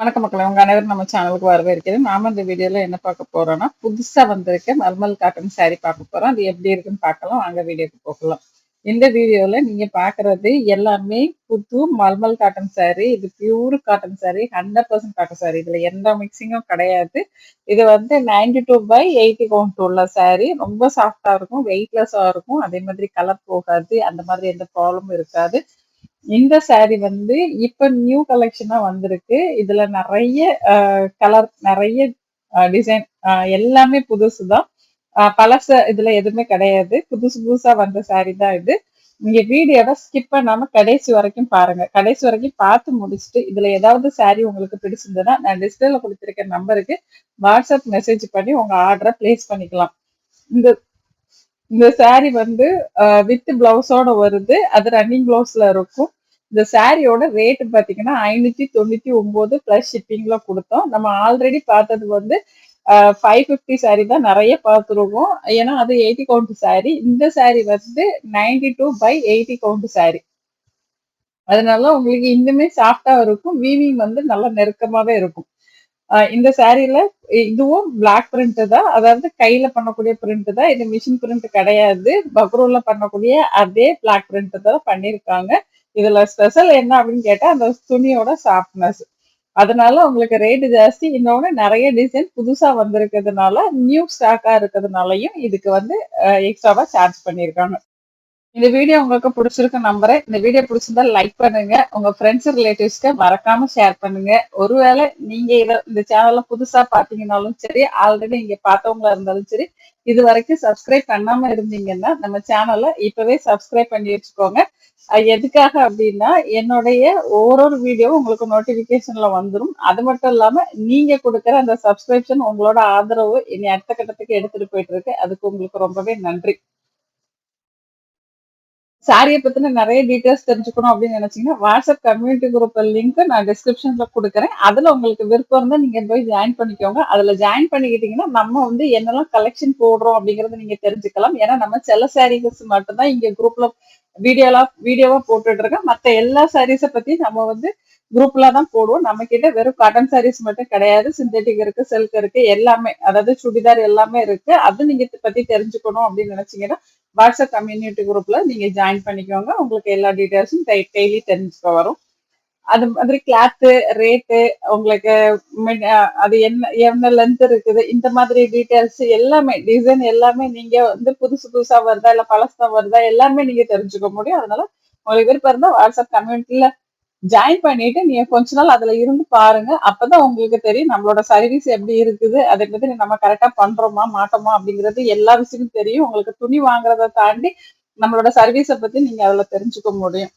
வணக்கம் மக்களே உங்க அனைவரும் நம்ம சேனலுக்கு வரவேற்கிறேன். நாம இந்த வீடியோல என்ன பார்க்க போறோம்னா புதுசா வந்திருக்க மல்மல் காட்டன் saree பார்க்க போறோம். அது எப்படி இருக்குன்னு பார்க்கலாம். வாங்க வீடியோக்கு போகலாம். இந்த வீடியோல நீங்க பாக்குறது எல்லாமே புது மல்மல் காட்டன் saree. இது pure cotton sari hundred percent cotton sari இதுல எந்த மிக்சிங்கும் கிடையாது. இது வந்து ninety two by eighty count உள்ள saree. ரொம்ப சாஃப்டா இருக்கும் வெயிட்லெஸ்ஸா இருக்கும். அதே மாதிரி கலர் போகாது. அந்த மாதிரி எந்த ப்ராப்ளமும் இருக்காது. இந்த சாரி வந்து இப்ப நியூ கலெக்ஷனா வந்திருக்கு. இதுல நிறைய கலர் நிறைய டிசைன் எல்லாமே புதுசு தான் பழச இதுல எதுவுமே கிடையாது. புதுசு புதுசா வந்த சாரி தான் இது. நீங்க வீடியோவை ஸ்கிப் பண்ணாம கடைசி வரைக்கும் பாருங்க. கடைசி வரைக்கும் பார்த்து முடிச்சுட்டு இதுல ஏதாவது சாரி உங்களுக்கு பிடிச்சிருந்ததுன்னா நான் டிஸ்பிளேல கொடுத்துருக்க நம்பருக்கு வாட்ஸ்அப் மெசேஜ் பண்ணி உங்க ஆர்டரை பிளேஸ் பண்ணிக்கலாம். இந்த இந்த சாரி வந்து வித் பிளவுஸோட வருது. அது ரன்னிங் பிளவுஸ்ல இருக்கும். இந்த சாரியோட ரேட்டு பார்த்தீங்கன்னா ஐநூத்தி தொண்ணூத்தி ஒன்பது பிளஸ் ஷிப்பிங்ல கொடுத்தோம். நம்ம ஆல்ரெடி பார்த்தது வந்து ஃபைவ் ஃபிஃப்டி சாரி தான் நிறைய பார்த்துருக்கோம். ஏன்னா அது எயிட்டி கவுண்ட் சாரி இந்த சாரி வந்து ninety two by eighty count sari அதனால உங்களுக்கு இன்னுமே சாஃப்டா இருக்கும். வீவிங் வந்து நல்லா நெருக்கமாவே இருக்கும். இந்த சாரீல இதுவும் பிளாக் பிரிண்ட் தான் அதாவது கையில பண்ணக்கூடிய பிரிண்ட் தான் இது மிஷின் பிரிண்ட் கிடையாது. பக்ரூல்ல பண்ணக்கூடிய அதே பிளாக் பிரிண்ட் தான் பண்ணிருக்காங்க. இதுல ஸ்பெஷல் என்ன அப்படின்னு கேட்டா அந்த துணியோட சாஃப்ட்னஸ் அதனால உங்களுக்கு ரேட் ஜாஸ்தி. இன்னொன்று நிறைய டிசைன் புதுசா வந்திருக்கிறதுனால நியூ ஸ்டாக்கா இருக்கிறதுனாலையும் இதுக்கு வந்து எக்ஸ்ட்ராவா சார்ஜ் பண்ணியிருக்காங்க இந்த வீடியோ உங்களுக்கு பிடிச்சிருக்க நம்புறேன். இந்த வீடியோ பிடிச்சிருந்தா லைக் பண்ணுங்க. உங்க ஃப்ரெண்ட்ஸ் ரிலேட்டிவ்ஸ்க்கு மறக்காம ஷேர் பண்ணுங்க. ஒருவேளை நீங்க இதை இந்த சேனல்ல புதுசா பாத்தீங்கன்னாலும் சரி ஆல்ரெடி இங்க பார்த்தவங்களா இருந்தாலும் சரி இது வரைக்கும் சப்ஸ்கிரைப் பண்ணாம இருந்தீங்கன்னா நம்ம சேனலை இப்பவே சப்ஸ்கிரைப் பண்ணி வச்சுக்கோங்க. அது எதுக்காக அப்படின்னா என்னுடைய ஒவ்வொரு வீடியோவும் உங்களுக்கு நோட்டிபிகேஷன்ல வந்துடும் அது மட்டும் இல்லாம நீங்க கொடுக்குற அந்த சப்ஸ்கிரிப்ஷன் உங்களோட ஆதரவு இனி அடுத்த கட்டத்துக்கு எடுத்துட்டு போயிட்டு இருக்கு. அதுக்கு உங்களுக்கு ரொம்பவே நன்றி. சாரியை பத்தின நிறைய டீட்டெயில்ஸ் தெரிஞ்சுக்கணும் அப்படின்னு நினைச்சீங்கன்னா வாட்ஸ்அப் கம்யூனிட்டி குரூப் லிங்க் நான் டிஸ்கிரிப்ஷன்ல கொடுக்குறேன். அதுல உங்களுக்கு விருப்பம் இருந்தா நீங்க போய் ஜாயின் பண்ணிக்கோங்க. அதுல ஜாயின் பண்ணிக்கிட்டீங்கன்னா நம்ம வந்து என்னெல்லாம் கலெக்ஷன் போடுறோம் அப்படிங்கறத நீங்க தெரிஞ்சுக்கலாம். ஏன்னா நம்ம சில சாரீஸ் மட்டும்தான் இங்க குரூப்ல வீடியோலா வீடியோவா போட்டுட்டு இருக்கேன் மத்த எல்லா சாரீஸ பத்தி நம்ம வந்து குரூப்ல தான் போடுவோம். நம்ம கிட்ட வெறும் காட்டன் சாரீஸ் மட்டும் கிடையாது. சிந்தட்டிக் இருக்கு சில்க் இருக்கு எல்லாமே. அதாவது சுடிதார் எல்லாமே இருக்கு. அது நீங்க பத்தி தெரிஞ்சுக்கணும் அப்படின்னு நினைச்சீங்கன்னா வாட்ஸ்அப் கம்யூனிட்டி குரூப்ல நீங்க ஜாயின் பண்ணிக்கோங்க. உங்களுக்கு எல்லா டீட்டெயில்ஸும் டெய்லி தெரிஞ்சுக்க வரும். அது மாதிரி கிளாத்து ரேட்டு உங்களுக்கு அது என்ன என்ன லென்த் இருக்குது இந்த மாதிரி டீட்டெயில்ஸ் எல்லாமே டிசைன் எல்லாமே நீங்க வந்து புதுசு புதுசா வருதா இல்ல பழசா வருதா எல்லாமே நீங்க தெரிஞ்சுக்க முடியும். அதனால உங்களுக்கு விருப்பம் இருந்தால் வாட்ஸ்அப் கம்யூனிட்டில ஜாயின் பண்ணிட்டு நீங்க கொஞ்ச நாள் அதுல இருந்து பாருங்க. அப்பதான் உங்களுக்கு தெரியும் நம்மளோட சர்வீஸ் எப்படி இருக்குது அதை பத்தி நம்ம கரெக்டா பண்றோமா மாட்டோமா அப்படிங்கிறது எல்லா விஷயமும் தெரியும். உங்களுக்கு துணி வாங்குறத தாண்டி நம்மளோட சர்வீஸை பத்தி நீங்க அதுல தெரிஞ்சுக்க முடியும்.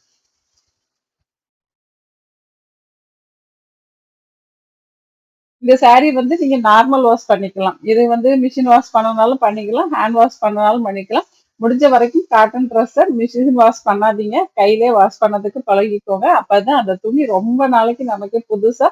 இந்த saree வந்து நீங்க நார்மல் வாஷ் பண்ணிக்கலாம். இது வந்து மிஷின் வாஷ் பண்ணனாலும் பண்ணிக்கலாம் ஹேண்ட் வாஷ் பண்ணனாலும் பண்ணிக்கலாம். முடிஞ்ச வரைக்கும் காட்டன் ட்ரெஸ்ஸை மிஷின் வாஷ் பண்ணாதீங்க. கையிலே வாஷ் பண்ணதுக்கு பழகிக்கோங்க. அப்பதான் அந்த துணி ரொம்ப நாளைக்கு நமக்கு புதுசா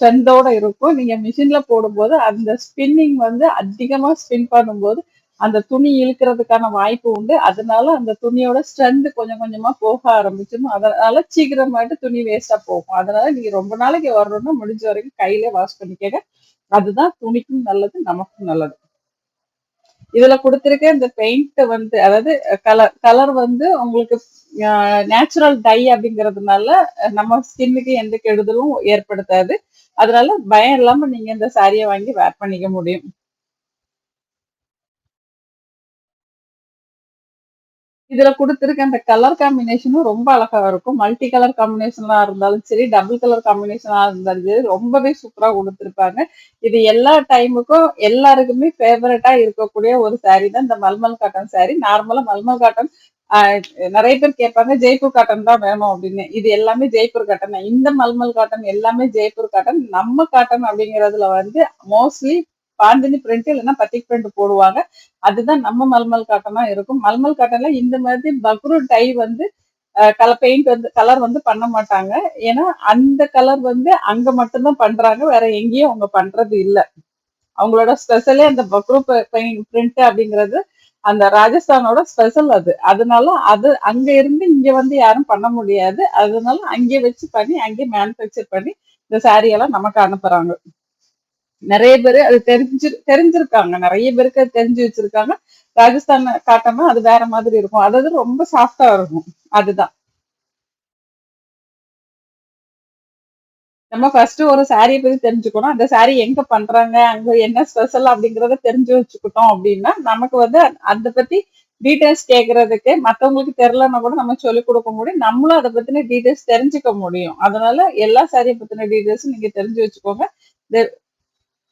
ஸ்ட்ரென்த்தோட இருக்கும். நீங்க மிஷின்ல போடும்போது அந்த ஸ்பின்னிங் வந்து அதிகமா ஸ்பின் பண்ணும்போது அந்த துணி இழுக்கிறதுக்கான வாய்ப்பு உண்டு. அதனால அந்த துணியோட ஸ்ட்ரென்த் கொஞ்சம் கொஞ்சமா போக ஆரம்பிச்சிடும். அதனால சீக்கிரமாயிட்டு துணி வேஸ்டா போகும். அதனால நீங்க ரொம்ப நாளைக்கு வரணும்னா முடிஞ்ச வரைக்கும் கையிலே வாஷ் பண்ணிக்கங்க. அதுதான் துணிக்கும் நல்லது நமக்கும் நல்லது. இதுல கொடுத்துருக்க இந்த பெயிண்ட் வந்து அதாவது கலர் கலர் வந்து உங்களுக்கு நேச்சுரல் டை அப்படிங்கறதுனால நம்ம ஸ்கின்னுக்கு எந்த கெடுதலும் ஏற்படுத்தாது. அதனால பயம் இல்லாம நீங்க இந்த சாரியை வாங்கி வேர் பண்ணிக்க முடியும். இதுல கொடுத்துருக்க அந்த கலர் காம்பினேஷனும் ரொம்ப அழகா இருக்கும். மல்டி கலர் காம்பினேஷனா இருந்தாலும் சரி டபுள் கலர் காம்பினேஷனா இருந்தாலும் சரி ரொம்பவே சூப்பரா கொடுத்துருப்பாங்க இது எல்லா டைமுக்கும் எல்லாருக்குமே ஃபேவரட்டா இருக்கக்கூடிய ஒரு saree தான் இந்த மல்மல் காட்டன் saree. நார்மலா மல்மல் காட்டன் நிறைய பேர் கேட்பாங்க ஜெய்ப்பூர் காட்டன் தான் வேணும் அப்படின்னு. இது எல்லாமே ஜெய்ப்பூர் காட்டன் தான். இந்த மல்மல் காட்டன் எல்லாமே ஜெய்ப்பூர் காட்டன் நம்ம காட்டன் அப்படிங்கறதுல வந்து மோஸ்ட்லி பாந்தினி பிரிண்ட் இல்லைன்னா பத்திக் பிரிண்ட் போடுவாங்க. அதுதான் நம்ம மல்மல் காட்டனா இருக்கும். மல்மல் காட்டன்ல இந்த மாதிரி பக்ரு டை வந்து கலர் பெயிண்ட் வந்து கலர் வந்து பண்ண மாட்டாங்க. ஏன்னா அந்த கலர் வந்து அங்க மட்டும்தான் பண்றாங்க. வேற எங்கேயும் அவங்க பண்றது இல்ல. அவங்களோட ஸ்பெஷலே அந்த பக்ரு பிரிண்ட் அப்படிங்கிறது அந்த ராஜஸ்தானோட ஸ்பெஷல் அது. அதனால அது அங்க இருந்து இங்க வந்து யாரும் பண்ண முடியாது. அதனால அங்கே வச்சு பண்ணி அங்கே மேனுஃபேக்சர் பண்ணி இந்த சாரியெல்லாம் எல்லாம் நமக்கு அனுப்புறாங்க. நிறைய பேர் அது தெரிஞ்சு தெரிஞ்சிருக்காங்க. நிறைய பேருக்கு அது தெரிஞ்சு வச்சிருக்காங்க. ராஜஸ்தான் காட்டமா அது வேற மாதிரி இருக்கும். அதாவது ரொம்ப சாஃப்டா இருக்கும். அதுதான். நம்ம ஃபர்ஸ்ட் ஒரு சாரியை பத்தி தெரிஞ்சுக்கணும். அந்த சாரி எங்க பண்றாங்க? அங்க என்ன ஸ்பெஷல் அப்படிங்கறத தெரிஞ்சு வச்சுக்கிட்டோம் அப்படின்னா நமக்கு வந்து அதை பத்தி டீடைல்ஸ் கேட்கறதுக்கு மத்தவங்களுக்கு தெரியலன்னா கூட நம்ம சொல்லிக் கொடுக்க முடியும். நம்மளும் அதை பத்தின டீடைல்ஸ் தெரிஞ்சுக்க முடியும். அதனால எல்லா சாரியை பத்தின டீடைல்ஸும் நீங்க தெரிஞ்சு வச்சுக்கோங்க.